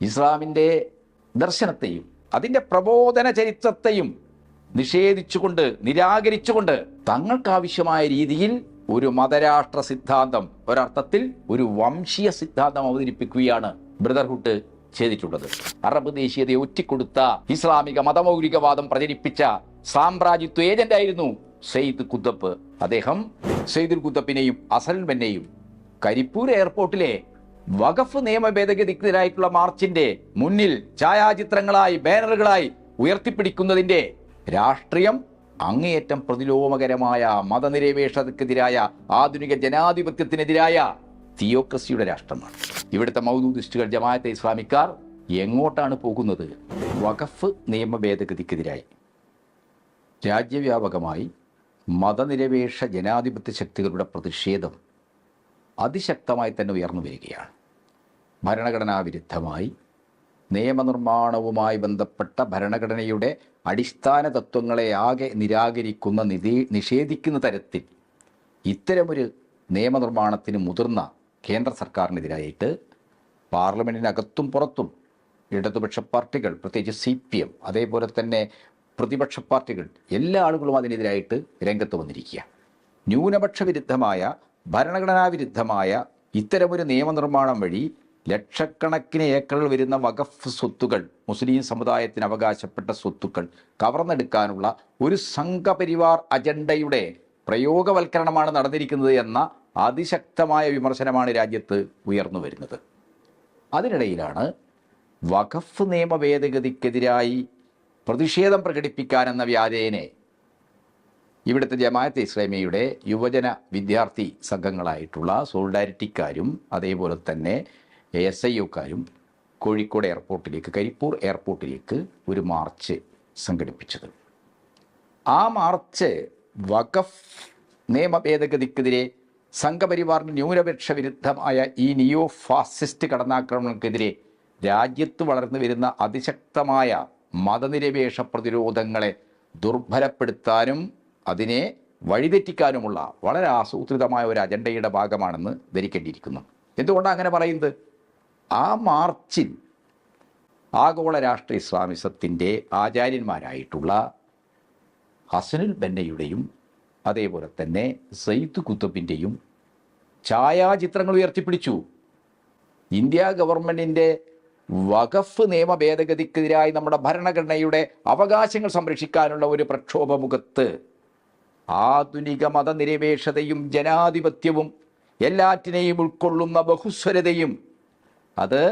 ഇസ്ലാമിന്റെ ദർശനത്തെയും അതിന്റെ പ്രബോധന ചരിത്രത്തെയും നിഷേധിച്ചുകൊണ്ട് നിരാകരിച്ചുകൊണ്ട് തങ്ങൾക്കാവശ്യമായ രീതിയിൽ ഒരു മതരാഷ്ട്ര സിദ്ധാന്തം ഒരർത്ഥത്തിൽ ഒരു വംശീയ സിദ്ധാന്തം അവതരിപ്പിക്കുകയാണ് ബ്രദർഹുഡ് ചെയ്തിട്ടുള്ളത്. അറബ് ദേശീയതയെ ഒറ്റിക്കൊടുത്ത ഇസ്ലാമിക മതമൗലികവാദം പ്രചരിപ്പിച്ച സാമ്രാജ്യത്വ ഏജന്റായിരുന്നു സെയ്ദ് കുത്തപ്പ് അദ്ദേഹം സെയ്ദുൽ കുത്തബിനെയും അസൽമെന്നെയും കരിപ്പൂർ എയർപോർട്ടിലെ വഖഫ് നിയമ ഭേദഗതിക്കെതിരായിട്ടുള്ള മാർച്ചിന്റെ മുന്നിൽ ഛായാചിത്രങ്ങളായി ബാനറുകളായി ഉയർത്തിപ്പിടിക്കുന്നതിന്റെ രാഷ്ട്രീയം അങ്ങേയറ്റം പ്രതിലോമകരമായ മതനിരപേക്ഷതക്കെതിരായ ആധുനിക ജനാധിപത്യത്തിനെതിരായ തിയോക്രസിയുടെ രാഷ്ട്രമാണ്. ഇവിടുത്തെ മൗദൂദിസ്റ്റുകൾ ജമാഅത്തെ ഇസ്ലാമിക്കാർ എങ്ങോട്ടാണ് പോകുന്നത്? വഖഫ് നിയമ ഭേദഗതിക്കെതിരായി രാജ്യവ്യാപകമായി മതനിരപേക്ഷ ജനാധിപത്യ ശക്തികളുടെ പ്രതിഷേധം അതിശക്തമായി തന്നെ ഉയർന്നു വരികയാണ്. ഭരണഘടനാ വിരുദ്ധമായി നിയമനിർമ്മാണവുമായി ബന്ധപ്പെട്ട ഭരണഘടനയുടെ അടിസ്ഥാന തത്വങ്ങളെ ആകെ നിരാകരിക്കുന്ന നിധി നിഷേധിക്കുന്ന തരത്തിൽ ഇത്തരമൊരു നിയമനിർമ്മാണത്തിന് മുതിർന്ന കേന്ദ്ര സർക്കാരിനെതിരായിട്ട് പാർലമെന്റിനകത്തും പുറത്തും ഇടതുപക്ഷ പാർട്ടികൾ പ്രത്യേകിച്ച് സി പി എം അതേപോലെ തന്നെ പ്രതിപക്ഷ പാർട്ടികൾ എല്ലാ ആളുകളും അതിനെതിരായിട്ട് രംഗത്ത് വന്നിരിക്കുക. ന്യൂനപക്ഷ വിരുദ്ധമായ ഭരണഘടനാ വിരുദ്ധമായ ഇത്തരമൊരു നിയമനിർമ്മാണം വഴി ലക്ഷക്കണക്കിന് ഏക്കറിൽ വരുന്ന വഖഫ് സ്വത്തുകൾ മുസ്ലിം സമുദായത്തിന് അവകാശപ്പെട്ട സ്വത്തുക്കൾ കവർന്നെടുക്കാനുള്ള ഒരു സംഘപരിവാർ അജണ്ടയുടെ പ്രയോഗവൽക്കരണമാണ് നടന്നിരിക്കുന്നത് എന്ന അതിശക്തമായ വിമർശനമാണ് രാജ്യത്ത് ഉയർന്നു വരുന്നത്. അതിനിടയിലാണ് വഖഫ് നിയമ ഭേദഗതിക്കെതിരായി പ്രതിഷേധം പ്രകടിപ്പിക്കാനെന്ന വ്യാജേനെ ഇവിടുത്തെ ജമാഅത്തെ ഇസ്ലാമിയുടെ യുവജന വിദ്യാർത്ഥി സംഘങ്ങളായിട്ടുള്ള സോളിഡാരിറ്റിക്കാരും അതേപോലെ തന്നെ എസ് ഐ ഒക്കാരും കോഴിക്കോട് എയർപോർട്ടിലേക്ക് കരിപ്പൂർ എയർപോർട്ടിലേക്ക് ഒരു മാർച്ച് സംഘടിപ്പിച്ചത്. ആ മാർച്ച് വഖഫ് നിയമ ഭേദഗതിക്കെതിരെ സംഘപരിവാറിന് ന്യൂനപക്ഷ വിരുദ്ധമായ ഈ നിയോ ഫാസിസ്റ്റ് കടന്നാക്രമണങ്ങൾക്കെതിരെ രാജ്യത്ത് വളർന്നു വരുന്ന അതിശക്തമായ മതനിരപേക്ഷ പ്രതിരോധങ്ങളെ ദുർബലപ്പെടുത്താനും അതിനെ വഴിതെറ്റിക്കാനുമുള്ള വളരെ ആസൂത്രിതമായ ഒരു അജണ്ടയുടെ ഭാഗമാണെന്ന് ധരിക്കേണ്ടിയിരിക്കുന്നു. എന്തുകൊണ്ടാണ് അങ്ങനെ പറയുന്നത്? ആ മാർച്ചിൽ ആഗോള രാഷ്ട്ര ഇസ്ലാമിസത്തിന്റെ ആചാര്യന്മാരായിട്ടുള്ള ഹസനുൽ ബെന്നയുടെയും അതേപോലെ തന്നെ സയ്യിദ് കുത്തബിന്റെയും ഛായാചിത്രങ്ങൾ ഉയർത്തിപ്പിടിച്ചു. ഇന്ത്യ ഗവൺമെന്റിന്റെ വഖഫ് നിയമ ഭേദഗതിക്കെതിരായി നമ്മുടെ ഭരണഘടനയുടെ അവകാശങ്ങൾ സംരക്ഷിക്കാനുള്ള ഒരു പ്രക്ഷോഭമുഖത്ത് ആധുനിക മതനിരപേക്ഷതയും ജനാധിപത്യവും എല്ലാറ്റിനെയും ഉൾക്കൊള്ളുന്ന ബഹുസ്വരതയും അത്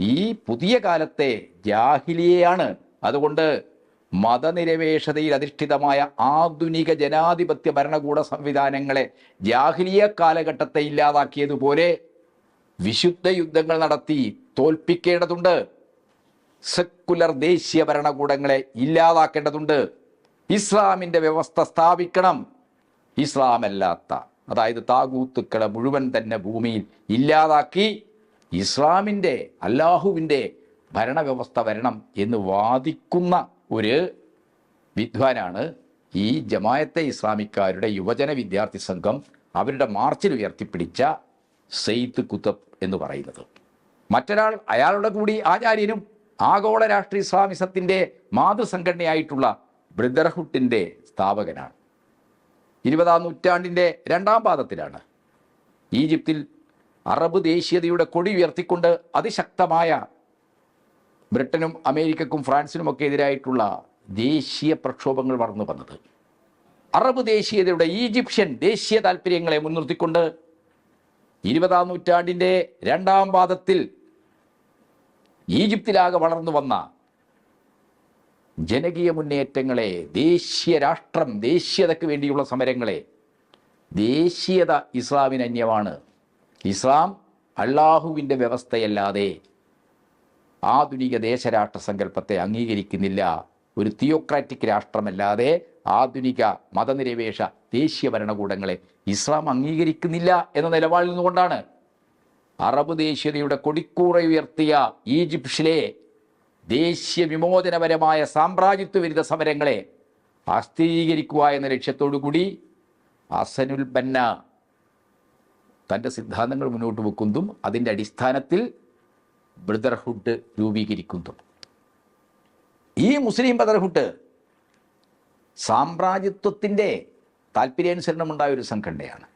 ഈ പുതിയ കാലത്തെ ജാഹിലിയെയാണ്. അതുകൊണ്ട് മതനിരപേക്ഷതയിൽ അധിഷ്ഠിതമായ ആധുനിക ജനാധിപത്യ ഭരണകൂട സംവിധാനങ്ങളെ ജാഹിലിയ കാലഘട്ടത്തെ ഇല്ലാതാക്കിയതുപോലെ വിശുദ്ധ യുദ്ധങ്ങൾ നടത്തി തോൽപ്പിക്കേണ്ടതുണ്ട്. സെക്കുലർ ദേശീയ ഭരണകൂടങ്ങളെ ഇല്ലാതാക്കേണ്ടതുണ്ട്. ഇസ്ലാമിന്റെ വ്യവസ്ഥ സ്ഥാപിക്കണം. ഇസ്ലാമല്ലാത്ത അതായത് താകൂത്തുക്കളെ മുഴുവൻ തന്നെ ഭൂമിയിൽ ഇല്ലാതാക്കി ഇസ്ലാമിന്റെ അല്ലാഹുവിന്റെ ഭരണവ്യവസ്ഥ വരണം എന്ന് വാദിക്കുന്ന ഒരു വിദ്വാനാണ് ഈ ജമായത്തെ ഇസ്ലാമിക്കാരുടെ യുവജന വിദ്യാർത്ഥി സംഘം അവരുടെ മാർച്ചിൽ ഉയർത്തിപ്പിടിച്ച സെയ്ത്ത് കുത്തബ് എന്ന് പറയുന്നത്. മറ്റൊരാൾ അയാളുടെ കൂടി ആചാര്യനും ആഗോള രാഷ്ട്രീയ ഇസ്ലാമിസത്തിന്റെ മാതൃസംഘടനയായിട്ടുള്ള ബ്രദർഹുഡിന്റെ സ്ഥാപകനാണ്. ഇരുപതാം നൂറ്റാണ്ടിന്റെ രണ്ടാം പാദത്തിലാണ് ഈജിപ്തിൽ അറബ് ദേശീയതയുടെ കൊടി ഉയർത്തിക്കൊണ്ട് അതിശക്തമായ ബ്രിട്ടനും അമേരിക്കക്കും ഫ്രാൻസിനുമൊക്കെ എതിരായിട്ടുള്ള ദേശീയ പ്രക്ഷോഭങ്ങൾ വളർന്നു വന്നത്. അറബ് ദേശീയതയുടെ ഈജിപ്ഷ്യൻ ദേശീയ താല്പര്യങ്ങളെ മുൻനിർത്തിക്കൊണ്ട് ഇരുപതാം നൂറ്റാണ്ടിന്റെ രണ്ടാം പാദത്തിൽ ഈജിപ്തിലാകെ വളർന്നു വന്ന ജനകീയ മുന്നേറ്റങ്ങളെ ദേശീയ രാഷ്ട്രം ദേശീയതയ്ക്ക് വേണ്ടിയുള്ള സമരങ്ങളെ ദേശീയത ഇസ്ലാമിന് അന്യമാണ് ഇസ്ലാം അള്ളാഹുവിന്റെ വ്യവസ്ഥയല്ലാതെ ആധുനിക ദേശരാഷ്ട്ര സങ്കല്പത്തെ അംഗീകരിക്കുന്നില്ല. ഒരു തിയോക്രാറ്റിക് രാഷ്ട്രമല്ലാതെ ആധുനിക മതനിരപേക്ഷ ദേശീയ ഭരണകൂടങ്ങളെ ഇസ്ലാം അംഗീകരിക്കുന്നില്ല എന്ന നിലപാടിൽ നിന്നുകൊണ്ടാണ് അറബ് ദേശീയതയുടെ കൊടിക്കൂറ ഉയർത്തിയ ഈജിപ്ഷിലെ ദേശീയ വിമോചനപരമായ സാമ്രാജ്യത്വ വിരുദ്ധ സമരങ്ങളെ അസ്ഥിരീകരിക്കുക എന്ന ലക്ഷ്യത്തോടു കൂടി അസനുൽ ബന്ന തന്റെ സിദ്ധാന്തങ്ങൾ മുന്നോട്ട് വെക്കുന്നതും അതിന്റെ അടിസ്ഥാനത്തിൽ ബ്രദർഹുഡ് രൂപീകരിക്കുന്നു ഈ മുസ്ലിം ബ്രദർഹുഡ് സാമ്രാജ്യത്വത്തിന്റെ താല്പര്യാനുസരണമുണ്ടായ ഒരു സംഘടനയാണ്.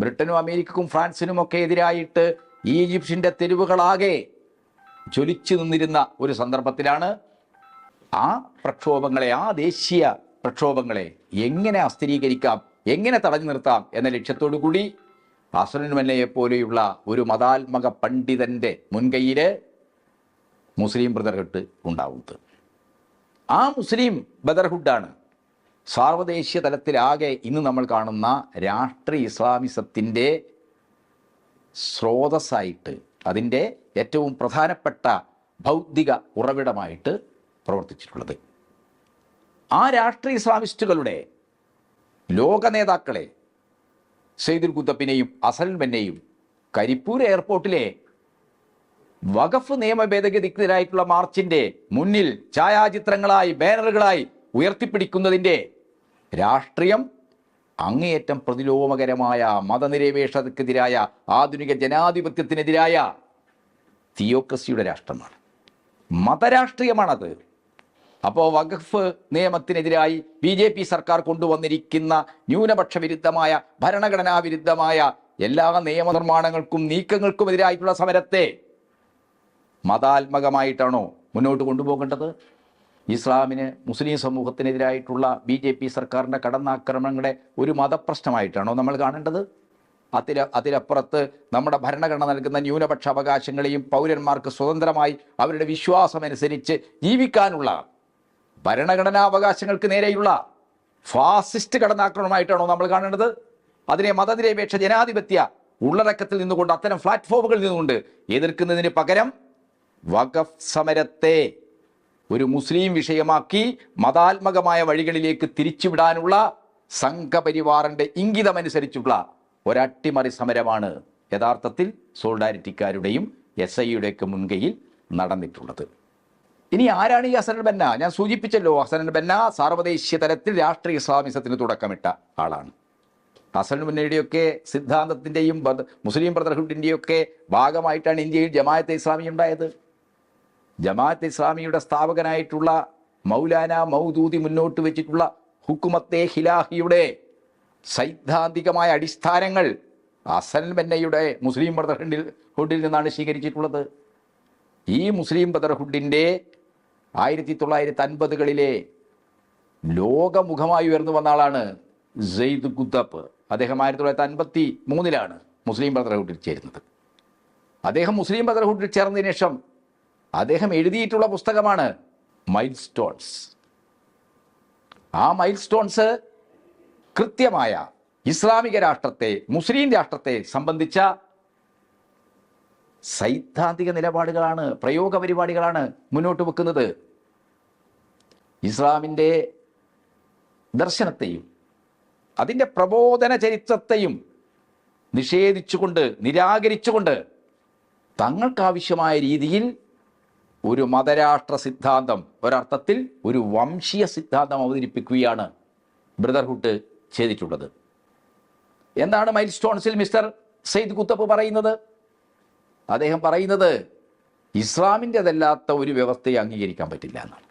ബ്രിട്ടനും അമേരിക്കക്കും ഫ്രാൻസിനും ഒക്കെ എതിരായിട്ട് ഈജിപ്ഷ്യന്റെ തെരുവുകളാകെ ജ്വലിച്ചു നിന്നിരുന്ന ഒരു സന്ദർഭത്തിലാണ് ആ പ്രക്ഷോഭങ്ങളെ ആ ദേശീയ പ്രക്ഷോഭങ്ങളെ എങ്ങനെ അസ്ഥിരീകരിക്കാം എങ്ങനെ തടഞ്ഞു നിർത്താം എന്ന ലക്ഷ്യത്തോടു കൂടി അസലൻ മല്ലയെ പോലെയുള്ള ഒരു മതാത്മക പണ്ഡിതന്റെ മുൻകൈയിൽ മുസ്ലിം ബ്രദർഹുഡ് ഉണ്ടാവുന്നത്. ആ മുസ്ലിം ബ്രദർഹുഡാണ് സാർവദേശീയ തലത്തിലാകെ ഇന്ന് നമ്മൾ കാണുന്ന രാഷ്ട്രീയ ഇസ്ലാമിസത്തിന്റെ സ്രോതസ്സായിട്ട് അതിന്റെ ഏറ്റവും പ്രധാനപ്പെട്ട ഭൗതിക ഉറവിടമായിട്ട് പ്രവർത്തിച്ചിട്ടുള്ളത്. ആ രാഷ്ട്രീയ ഇസ്ലാമിസ്റ്റുകളുടെ ലോക നേതാക്കളെ സെയ്ദുൽ കുത്തപ്പിനെയും അസൽ ബെന്നെയും കരിപ്പൂർ എയർപോർട്ടിലെ വഖഫ് നിയമ ഭേദഗതിക്കെതിരായിട്ടുള്ള മാർച്ചിന്റെ മുന്നിൽ ഛായാചിത്രങ്ങളായി ബാനറുകളായി ഉയർത്തിപ്പിടിക്കുന്നതിന്റെ രാഷ്ട്രീയം അങ്ങേയറ്റം പ്രതിലോമകരമായ മതനിരപേക്ഷതക്കെതിരായ ആധുനിക ജനാധിപത്യത്തിനെതിരായ തിയോക്രസിയുടെ രാഷ്ട്രമാണ്. മതരാഷ്ട്രീയമാണത്. അപ്പോൾ വഖഫ് നിയമത്തിനെതിരായി ബി ജെ പി സർക്കാർ കൊണ്ടുവന്നിരിക്കുന്ന ന്യൂനപക്ഷ വിരുദ്ധമായ ഭരണഘടനാ വിരുദ്ധമായ എല്ലാ നിയമനിർമ്മാണങ്ങൾക്കും നീക്കങ്ങൾക്കും എതിരായിട്ടുള്ള സമരത്തെ മതാത്മകമായിട്ടാണോ മുന്നോട്ട് കൊണ്ടുപോകേണ്ടത്? ഇസ്ലാമിന് മുസ്ലിം സമൂഹത്തിനെതിരായിട്ടുള്ള ബി ജെ പി സർക്കാരിന്റെ കടന്നാക്രമണങ്ങളെ ഒരു മതപ്രശ്നമായിട്ടാണോ നമ്മൾ കാണേണ്ടത്? അതില അതിലപ്പുറത്ത് നമ്മുടെ ഭരണഘടന നൽകുന്ന ന്യൂനപക്ഷ അവകാശങ്ങളെയും പൗരന്മാർക്ക് സ്വതന്ത്രമായി അവരുടെ വിശ്വാസമനുസരിച്ച് ജീവിക്കാനുള്ള ഭരണഘടനാ അവകാശങ്ങൾക്ക് നേരെയുള്ള ഫാസിസ്റ്റ് കടന്നാക്രമണമായിട്ടാണോ നമ്മൾ കാണേണ്ടത്? അതിനെ മതനിരപേക്ഷ ജനാധിപത്യ ഉള്ളടക്കത്തിൽ നിന്നുകൊണ്ട് അത്തരം പ്ലാറ്റ്ഫോമുകളിൽ നിന്നുകൊണ്ട് എതിർക്കുന്നതിന് പകരം വഖഫ് സമരത്തെ ഒരു മുസ്ലിം വിഷയമാക്കി മതാത്മകമായ വഴികളിലേക്ക് തിരിച്ചുവിടാനുള്ള സംഘപരിവാറിന്റെ ഇംഗിതമനുസരിച്ചുള്ള ഒരട്ടിമറി സമരമാണ് യഥാർത്ഥത്തിൽ സോൾഡാരിറ്റിക്കാരുടെയും എസ് ഐയുടെയൊക്കെ മുൻകൈയിൽ നടന്നിട്ടുള്ളത്. ഇനി ആരാണ് ഈ ഹസനൽ ബന്ന? ഞാൻ സൂചിപ്പിച്ചല്ലോ ഹസനൽ ബന്ന സാർവദേശീയ തലത്തിൽ രാഷ്ട്രീയ ഇസ്ലാമിസത്തിന് തുടക്കമിട്ട ആളാണ്. ഹസൻ ബന്നയുടെയൊക്കെ സിദ്ധാന്തത്തിന്റെയും മുസ്ലിം ബ്രദർഹുഡിന്റെയൊക്കെ ഭാഗമായിട്ടാണ് ഇന്ത്യയിൽ ജമാഅത്തെ ഇസ്ലാമി ഉണ്ടായത്. ജമാഅത്ത് ഇസ്ലാമിയുടെ സ്ഥാപകനായിട്ടുള്ള മൗലാന മൗദൂദി മുന്നോട്ട് വെച്ചിട്ടുള്ള ഹുക്കുമത്തെ ഹിലാഹിയുടെ സൈദ്ധാന്തികമായ അടിസ്ഥാനങ്ങൾ ഹസൻ ബന്നയുടെ മുസ്ലിം ബ്രദർഹുഡിൽ ഹുഡിൽ നിന്നാണ് സ്വീകരിച്ചിട്ടുള്ളത്. ഈ മുസ്ലിം ബ്രദർഹുഡിന്റെ ആയിരത്തി തൊള്ളായിരത്തി അൻപതുകളിലെ ലോകമുഖമായി ഉയർന്നു വന്ന ആളാണ് സെയ്ദ് കുത്തപ്പ് അദ്ദേഹം ആയിരത്തി തൊള്ളായിരത്തി അൻപത്തി മൂന്നിലാണ് മുസ്ലിം ബ്രദർഹുഡിൽ ചേരുന്നത്. അദ്ദേഹം മുസ്ലിം ബ്രദർഹുഡിൽ ചേർന്നതിന് ശേഷം അദ്ദേഹം എഴുതിയിട്ടുള്ള പുസ്തകമാണ് മൈൽ സ്റ്റോൺസ് ആ മൈൽ സ്റ്റോൺസ് കൃത്യമായ ഇസ്ലാമിക രാഷ്ട്രത്തെ മുസ്ലിം രാഷ്ട്രത്തെ സംബന്ധിച്ച സൈദ്ധാന്തിക നിലപാടുകളാണ് പ്രയോഗ പരിപാടികളാണ് മുന്നോട്ട് വെക്കുന്നത്. ഇസ്ലാമിന്റെ ദർശനത്തെയും അതിന്റെ പ്രബോധന ചരിത്രത്തെയും നിഷേധിച്ചുകൊണ്ട് നിരാകരിച്ചുകൊണ്ട് തങ്ങൾക്കാവശ്യമായ രീതിയിൽ ഒരു മതരാഷ്ട്ര സിദ്ധാന്തം ഒരർത്ഥത്തിൽ ഒരു വംശീയ സിദ്ധാന്തം അവതരിപ്പിക്കുകയാണ് ബ്രദർഹുഡ് ചെയ്തിട്ടുള്ളത്. എന്താണ് മൈൽ സ്റ്റോൺസിൽ മിസ്റ്റർ സെയ്ദ് കുത്തപ്പ് പറയുന്നത്? അദ്ദേഹം പറയുന്നത് ഇസ്ലാമിന്റെതല്ലാത്ത ഒരു വ്യവസ്ഥയെ അംഗീകരിക്കാൻ പറ്റില്ല എന്നാണ്.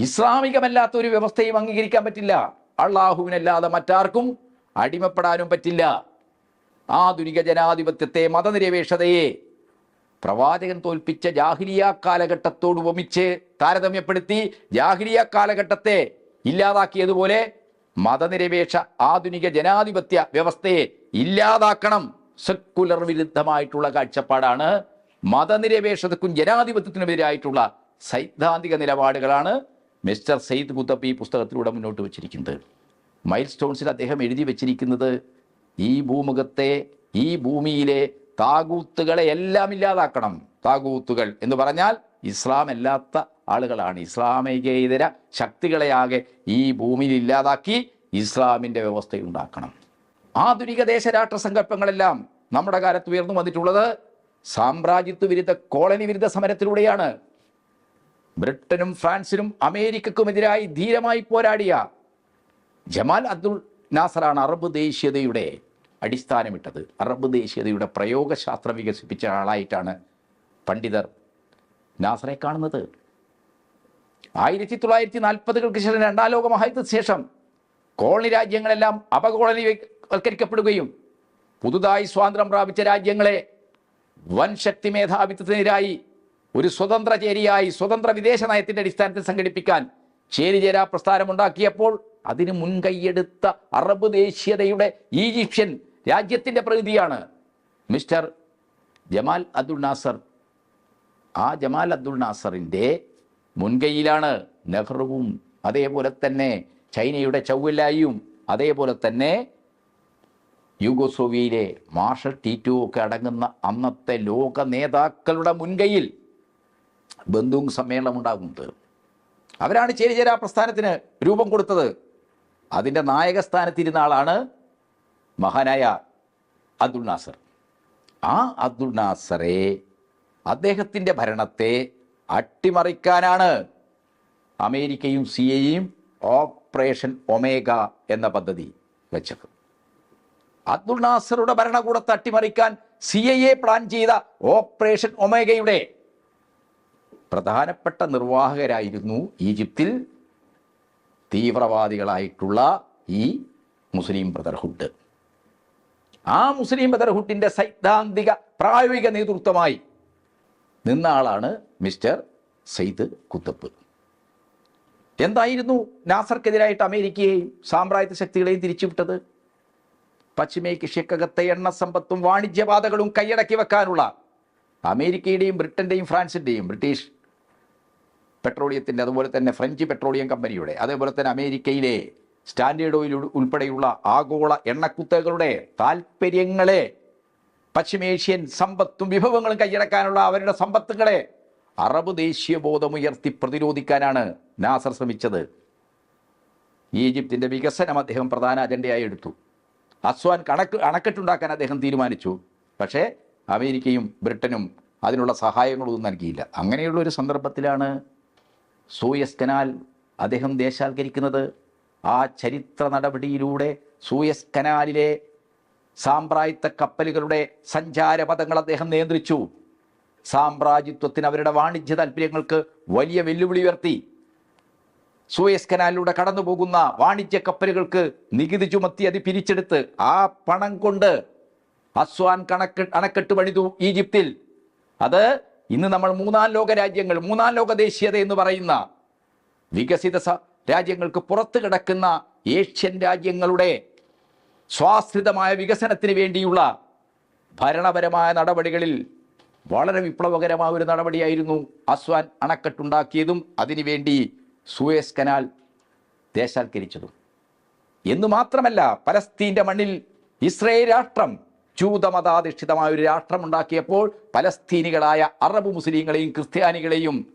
ഇസ്ലാമികമല്ലാത്ത ഒരു വ്യവസ്ഥയും അംഗീകരിക്കാൻ പറ്റില്ല. അള്ളാഹുവിനല്ലാതെ മറ്റാർക്കും അടിമപ്പെടാനും പറ്റില്ല. ആധുനിക ജനാധിപത്യത്തെ മതനിരപേക്ഷതയെ പ്രവാചകൻ തോൽപ്പിച്ച ജാഹിലിയ കാലഘട്ടത്തോട് ഉപമിച്ച് താരതമ്യപ്പെടുത്തി ജാഹിലിയ കാലഘട്ടത്തെ ഇല്ലാതാക്കിയതുപോലെ മതനിരപേക്ഷ ആധുനിക ജനാധിപത്യ വ്യവസ്ഥയെ ഇല്ലാതാക്കണം. സെക്കുലർ വിരുദ്ധമായിട്ടുള്ള കാഴ്ചപ്പാടാണ്. മതനിരപേക്ഷതക്കും ജനാധിപത്യത്തിനുമെതിരായിട്ടുള്ള സൈദ്ധാന്തിക നിലപാടുകളാണ് മിസ്റ്റർ സെയ്ദ് കുത്തപ്പ് ഈ പുസ്തകത്തിലൂടെ മുന്നോട്ട് വച്ചിരിക്കുന്നത്. മൈൽ സ്റ്റോൺസിൽ അദ്ദേഹം എഴുതി വച്ചിരിക്കുന്നത് ഈ ഭൂമുഖത്തെ ഈ ഭൂമിയിലെ താകൂത്തുകളെ എല്ലാം ഇല്ലാതാക്കണം. താകൂത്തുകൾ എന്ന് പറഞ്ഞാൽ ഇസ്ലാം അല്ലാത്ത ആളുകളാണ്. ഇസ്ലാമികേതര ശക്തികളെയാകെ ഈ ഭൂമിയിൽ ഇല്ലാതാക്കി ഇസ്ലാമിന്റെ വ്യവസ്ഥ ഉണ്ടാക്കണം ആധുനിക ദേശരാഷ്ട്ര സങ്കല്പങ്ങളെല്ലാം നമ്മുടെ കാലത്ത് ഉയർന്നു വന്നിട്ടുള്ളത് സാമ്രാജ്യത്വ വിരുദ്ധ കോളനി വിരുദ്ധ സമരത്തിലൂടെയാണ്. ബ്രിട്ടനും ഫ്രാൻസിനും അമേരിക്കക്കുമെതിരായി ധീരമായി പോരാടിയ ജമാൽ അബ്ദുൾ നാസറാണ് അറബ് ദേശീയതയുടെ അടിസ്ഥാനമിട്ടത്. അറബ് ദേശീയതയുടെ പ്രയോഗശാസ്ത്രം വികസിപ്പിച്ച ആളായിട്ടാണ് പണ്ഡിതർ നാസറെ കാണുന്നത്. ആയിരത്തി തൊള്ളായിരത്തി നാൽപ്പതുകൾക്ക് ശേഷം രണ്ടാം ലോക മഹായുദ്ധത്തിന് ശേഷം കോളനി രാജ്യങ്ങളെല്ലാം അപകോളനിവൽക്കരിക്കപ്പെടുകയും പുതുതായി സ്വാതന്ത്ര്യം പ്രാപിച്ച രാജ്യങ്ങളെ വൻ ശക്തി മേധാവിത്വത്തിനെതിരായി ഒരു സ്വതന്ത്ര ചേരിയായി സ്വതന്ത്ര വിദേശ നയത്തിന്റെ അടിസ്ഥാനത്തിൽ സംഘടിപ്പിക്കാൻ ചേരിചേരാ പ്രസ്ഥാനമുണ്ടാക്കിയപ്പോൾ അതിന് മുൻകൈയെടുത്ത അറബ് ദേശീയതയുടെ ഈജിപ്ഷ്യൻ രാജ്യത്തിന്റെ പ്രതിനിധിയാണ് മിസ്റ്റർ ജമാൽ അബ്ദുൾ നാസർ. ആ ജമാൽ അബ്ദുൾ നാസറിന്റെ മുൻകൈയിലാണ് നെഹ്റുവും അതേപോലെ തന്നെ ചൈനയുടെ ചൗവലായും അതേപോലെ തന്നെ യുഗോസ്ലോവിയയിലെ മാർഷൽ ടീറ്റു ഒക്കെ അടങ്ങുന്ന അന്നത്തെ ലോക നേതാക്കളുടെ മുൻകൈയിൽ ബന്ധുവും സമ്മേളനം ഉണ്ടാകുന്നത്. അവരാണ് ചേരിചേരാ പ്രസ്ഥാനത്തിന് രൂപം കൊടുത്തത്. അതിന്റെ നായകസ്ഥാനത്തിരുന്ന ആളാണ് മഹാനായ അബ്ദുൾ നാസർ. ആ അബ്ദുൾ നാസറെ അദ്ദേഹത്തിന്റെ ഭരണത്തെ അട്ടിമറിക്കാനാണ് അമേരിക്കയും സി എയും ഓപ്പറേഷൻ ഒമേഗ എന്ന പദ്ധതി വെച്ചത്. അബ്ദുൾ നാസറുടെ ഭരണകൂടത്തെ അട്ടിമറിക്കാൻ സി ഐ എ പ്ലാൻ ചെയ്ത ഓപ്പറേഷൻ ഒമേഗയുടെ പ്രധാനപ്പെട്ട നിർവാഹകരായിരുന്നു ഈജിപ്തിൽ തീവ്രവാദികളായിട്ടുള്ള ഈ മുസ്ലിം ബ്രദർഹുഡ്. ആ മുസ്ലിം ബ്രദർഹുഡിന്റെ സൈദ്ധാന്തിക പ്രായോഗിക നേതൃത്വമായി നിന്ന ആളാണ് മിസ്റ്റർ സെയ്ദ് കുത്തപ്പ് എന്തായിരുന്നു നാസർക്കെതിരായിട്ട് അമേരിക്കയെയും സാമ്രാജ്യ ശക്തികളെയും തിരിച്ചുവിട്ടത്? പശ്ചിമേഷ്യക്കകത്തെ എണ്ണ സമ്പത്തും വാണിജ്യപാതകളും കൈയടക്കി വെക്കാനുള്ള അമേരിക്കയുടെയും ബ്രിട്ടന്റെയും ഫ്രാൻസിന്റെയും ബ്രിട്ടീഷ് പെട്രോളിയത്തിന്റെ അതുപോലെ തന്നെ ഫ്രഞ്ച് പെട്രോളിയം കമ്പനിയുടെ അതേപോലെ തന്നെ അമേരിക്കയിലെ സ്റ്റാൻഡേർഡ് ഓയിൽ ഉൾ- ഉൾപ്പെടെയുള്ള ആഗോള എണ്ണക്കുത്തകളുടെ താല്പര്യങ്ങളെ പശ്ചിമേഷ്യൻ സമ്പത്തും വിഭവങ്ങളും കൈയടക്കാനുള്ള അവരുടെ സമ്പത്തുകളെ അറബ് ദേശീയ ബോധമുയർത്തി പ്രതിരോധിക്കാനാണ് നാസർ ശ്രമിച്ചത്. ഈജിപ്തിന്റെ വികസനം അദ്ദേഹം പ്രധാന അജണ്ടയായി എടുത്തു. അസ്വാൻ കണക്ക് അണക്കെട്ടുണ്ടാക്കാൻ അദ്ദേഹം തീരുമാനിച്ചു. പക്ഷേ അമേരിക്കയും ബ്രിട്ടനും അതിനുള്ള സഹായങ്ങളൊന്നും നൽകിയില്ല. അങ്ങനെയുള്ള ഒരു സന്ദർഭത്തിലാണ് സൂയസ് കനാൽ അദ്ദേഹം ദേശാൽക്കരിക്കുന്നത്. ആ ചരിത്ര നടപടിയിലൂടെ സൂയസ് കനാലിലെ സാമ്രാജ്യത്വ കപ്പലുകളുടെ സഞ്ചാരപഥങ്ങൾ അദ്ദേഹം നിയന്ത്രിച്ചു. സാമ്രാജ്യത്വത്തിന് അവരുടെ വാണിജ്യ താല്പര്യങ്ങൾക്ക് വലിയ വെല്ലുവിളി ഉയർത്തി. സൂയസ് കനാലിലൂടെ കടന്നു പോകുന്ന വാണിജ്യ കപ്പലുകൾക്ക് നികുതി ചുമത്തി അത് പിരിച്ചെടുത്ത് ആ പണം കൊണ്ട് അസ്വാൻ കണക്ക് അണക്കെട്ട് പണിതു ഈജിപ്തിൽ. അത് ഇന്ന് നമ്മൾ മൂന്നാം ലോക രാജ്യങ്ങൾ മൂന്നാം ലോക ദേശീയത എന്ന് പറയുന്ന വികസിത രാജ്യങ്ങൾക്ക് പുറത്തു കിടക്കുന്ന ഏഷ്യൻ രാജ്യങ്ങളുടെ സ്വാശ്രിതമായ വികസനത്തിന് വേണ്ടിയുള്ള ഭരണപരമായ നടപടികളിൽ വളരെ വിപ്ലവകരമായ ഒരു നടപടിയായിരുന്നു അസ്വാൻ അണക്കെട്ടുണ്ടാക്കിയതും അതിനുവേണ്ടി സൂയസ് കനാൽ ദേശാൽക്കരിച്ചതും. എന്നു മാത്രമല്ല പലസ്തീന്റെ മണ്ണിൽ ഇസ്രയേൽ രാഷ്ട്രം ജൂതമതാധിഷ്ഠിതമായ ഒരു രാഷ്ട്രം ഉണ്ടാക്കിയപ്പോൾ പലസ്തീനികളായ അറബ് മുസ്ലിങ്ങളെയും ക്രിസ്ത്യാനികളെയും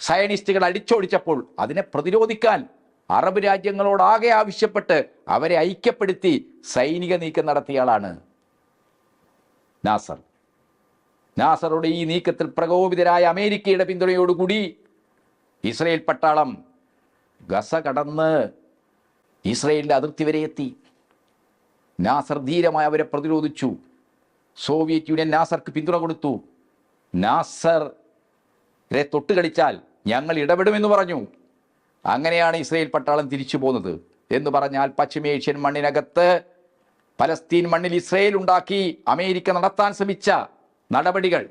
സയനിസ്റ്റുകൾ അടിച്ചോടിച്ചപ്പോൾ അതിനെ പ്രതിരോധിക്കാൻ അറബ് രാജ്യങ്ങളോടാകെ ആവശ്യപ്പെട്ട് അവരെ ഐക്യപ്പെടുത്തി സൈനിക നീക്കം നടത്തിയ ആളാണ് നാസർ. നാസറുടെ ഈ നീക്കത്തിൽ പ്രകോപിതരായ അമേരിക്കയുടെ പിന്തുണയോടുകൂടി ഇസ്രയേൽ പട്ടാളം ഗസ കടന്ന് ഇസ്രയേലിന്റെ അതിർത്തി വരെ എത്തി. നാസർ ധീരമായി അവരെ പ്രതിരോധിച്ചു. സോവിയറ്റ് യൂണിയൻ നാസർക്ക് പിന്തുണ കൊടുത്തു. നാസറെ തൊട്ട് കളിച്ചാൽ ഞങ്ങൾ ഇടപെടുമെന്ന് പറഞ്ഞു. അങ്ങനെയാണ് ഇസ്രയേൽ പട്ടാളം തിരിച്ചു പോകുന്നത് എന്ന് പറഞ്ഞാൽ പശ്ചിമേഷ്യൻ മണ്ണിനകത്ത് പലസ്തീൻ മണ്ണിൽ ഇസ്രയേൽ ഉണ്ടാക്കി അമേരിക്ക നടത്താൻ ശ്രമിച്ച നടപടികൾ.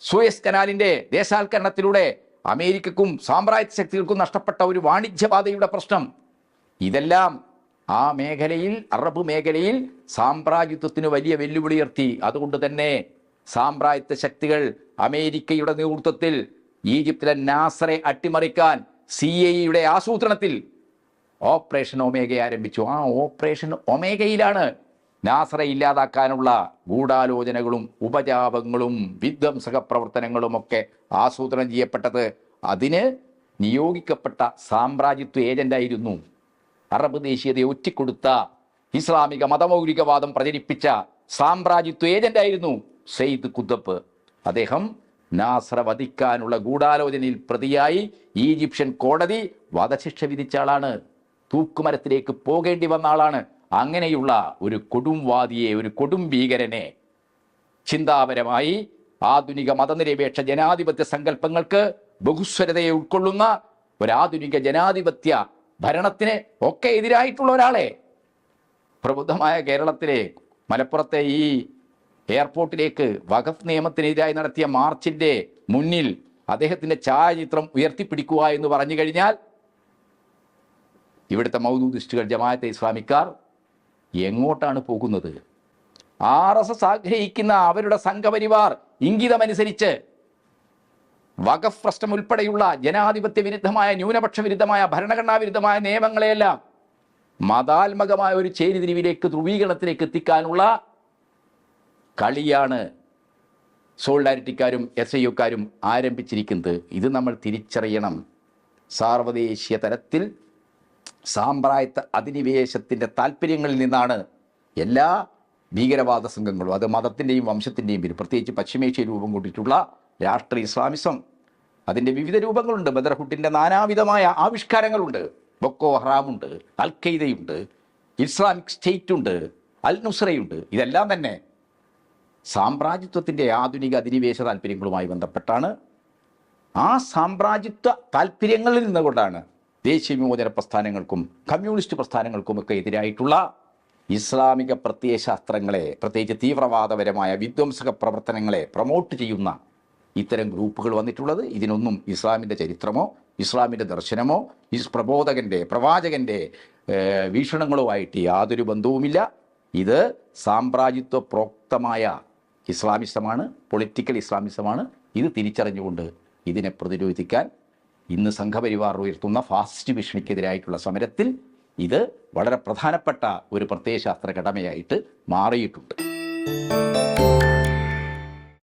സൂയസ് കനാലിന്റെ ദേശാൽക്കരണത്തിലൂടെ അമേരിക്കക്കും സാമ്രാജ്യ ശക്തികൾക്കും നഷ്ടപ്പെട്ട ഒരു വാണിജ്യപാതയുടെ പ്രശ്നം. ഇതെല്ലാം ആ മേഖലയിൽ അറബ് മേഖലയിൽ സാമ്രാജ്യത്വത്തിന് വലിയ വെല്ലുവിളി ഉയർത്തി. അതുകൊണ്ട് തന്നെ സാമ്രാജ്യത്വ ശക്തികൾ അമേരിക്കയുടെ നേതൃത്വത്തിൽ ഈജിപ്തിലെ നാസറെ അട്ടിമറിക്കാൻ സി എയുടെ ആസൂത്രണത്തിൽ ഓപ്പറേഷൻ ഒമേഗ ആരംഭിച്ചു. ആ ഓപ്പറേഷൻ ഒമേഗയിലാണ് നാസറെ ഇല്ലാതാക്കാനുള്ള ഗൂഢാലോചനകളും ഉപജാപങ്ങളും വിധ്വംസക പ്രവർത്തനങ്ങളും ഒക്കെ ആസൂത്രണം ചെയ്യപ്പെട്ടത് അതിന് നിയോഗിക്കപ്പെട്ട സാമ്രാജ്യത്വ ഏജന്റായിരുന്നു. അറബ് ദേശീയതയെ ഒറ്റിക്കൊടുത്ത ഇസ്ലാമിക മതമൗലികവാദം പ്രചരിപ്പിച്ച സാമ്രാജ്യത്വ ഏജന്റായിരുന്നു സെയ്ദ് കുത്തപ്പ് അദ്ദേഹം നാസറ വധിക്കാനുള്ള ഗൂഢാലോചനയിൽ പ്രതിയായി ഈജിപ്ഷ്യൻ കോടതി വധശിക്ഷ വിധിച്ച ആളാണ്. തൂക്കുമരത്തിലേക്ക് പോകേണ്ടി വന്ന ആളാണ്. അങ്ങനെയുള്ള ഒരു കൊടുംവാദിയെ ഒരു കൊടും ഭീകരനെ ചിന്താപരമായി ആധുനിക മതനിരപേക്ഷ ജനാധിപത്യ സങ്കല്പങ്ങൾക്ക് ബഹുസ്വരതയെ ഉൾക്കൊള്ളുന്ന ഒരാധുനിക ജനാധിപത്യ ഭരണത്തിന് ഒക്കെ എതിരായിട്ടുള്ള ഒരാളെ പ്രബുദ്ധമായ കേരളത്തിലെ മലപ്പുറത്തെ ഈ എയർപോർട്ടിലേക്ക് വഖഫ് നിയമത്തിനെതിരായി നടത്തിയ മാർച്ചിന്റെ മുന്നിൽ അദ്ദേഹത്തിന്റെ ഛായാചിത്രം ഉയർത്തിപ്പിടിക്കുക എന്ന് പറഞ്ഞു കഴിഞ്ഞാൽ ഇവിടുത്തെ മൗദൂദിസ്റ്റുകൾ ജമാഅത്തെ ഇസ്ലാമിക്കാർ എങ്ങോട്ടാണ് പോകുന്നത്? ആർ എസ് എസ് ആഗ്രഹിക്കുന്ന അവരുടെ സംഘപരിവാർ ഇംഗിതമനുസരിച്ച് വഖഫ് പ്രശ്നം ഉൾപ്പെടെയുള്ള ജനാധിപത്യ വിരുദ്ധമായ ന്യൂനപക്ഷ വിരുദ്ധമായ ഭരണഘടനാ വിരുദ്ധമായ നിയമങ്ങളെയെല്ലാം മതാത്മകമായ ഒരു ചേരിതിരിവിലേക്ക് ധ്രുവീകരണത്തിലേക്ക് എത്തിക്കാനുള്ള കളിയാണ് സോളിഡാരിറ്റിക്കാരും എസ് ഐ ഒക്കാരും ആരംഭിച്ചിരിക്കുന്നത്. ഇത് നമ്മൾ തിരിച്ചറിയണം. സാർവദേശീയ തലത്തിൽ സാമ്പ്രായത്ത അധിനിവേശത്തിന്റെ താല്പര്യങ്ങളിൽ നിന്നാണ് എല്ലാ ഭീകരവാദ സംഘങ്ങളും അത് മതത്തിന്റെയും വംശത്തിന്റെയും പേര് പ്രത്യേകിച്ച് പശ്ചിമേഷ്യയിൽ രൂപം കൊണ്ടിട്ടുള്ള രാഷ്ട്രീയ ഇസ്ലാമിസം. അതിന്റെ വിവിധ രൂപങ്ങളുണ്ട്. ബദർഹുട്ടിന്റെ നാനാവിധമായ ആവിഷ്കാരങ്ങളുണ്ട്. ബൊക്കോ ഹറാമുണ്ട് അൽ ഖയ്ദയുണ്ട് ഇസ്ലാമിക് സ്റ്റേറ്റ് ഉണ്ട് അൽ നുസ്രയുണ്ട് ഇതെല്ലാം തന്നെ സാമ്രാജ്യത്വത്തിന്റെ ആധുനിക അധിനിവേശ താല്പര്യങ്ങളുമായി ബന്ധപ്പെട്ടാണ്. ആ സാമ്രാജ്യത്വ താല്പര്യങ്ങളിൽ നിന്നുകൊണ്ടാണ് ദേശീയ വിമോചന പ്രസ്ഥാനങ്ങൾക്കും കമ്മ്യൂണിസ്റ്റ് പ്രസ്ഥാനങ്ങൾക്കുമൊക്കെ എതിരായിട്ടുള്ള ഇസ്ലാമിക പ്രത്യയശാസ്ത്രങ്ങളെ പ്രത്യേകിച്ച് തീവ്രവാദപരമായ വിധ്വംസക പ്രവർത്തനങ്ങളെ പ്രൊമോട്ട് ചെയ്യുന്ന ഇത്തരം ഗ്രൂപ്പുകൾ വന്നിട്ടുള്ളത്. ഇതിനൊന്നും ഇസ്ലാമിന്റെ ചരിത്രമോ ഇസ്ലാമിന്റെ ദർശനമോ ഈ പ്രബോധകന്റെ പ്രവാചകന്റെ വീക്ഷണങ്ങളോ ആയിട്ട് യാതൊരു ബന്ധവുമില്ല. ഇത് സാമ്രാജ്യത്വ പ്രോക്തമായ ഇസ്ലാമിസമാണ് പൊളിറ്റിക്കൽ ഇസ്ലാമിസമാണ്. ഇത് തിരിച്ചറിഞ്ഞുകൊണ്ട് ഇതിനെ പ്രതിരോധിക്കാൻ ഇന്ന് സംഘപരിവാർ ഉയർത്തുന്ന ഫാസിസ്റ്റ് ഭീഷണിക്കെതിരായിട്ടുള്ള സമരത്തിൽ ഇത് വളരെ പ്രധാനപ്പെട്ട ഒരു പ്രത്യയശാസ്ത്ര കടമയായിട്ട് മാറിയിട്ടുണ്ട്.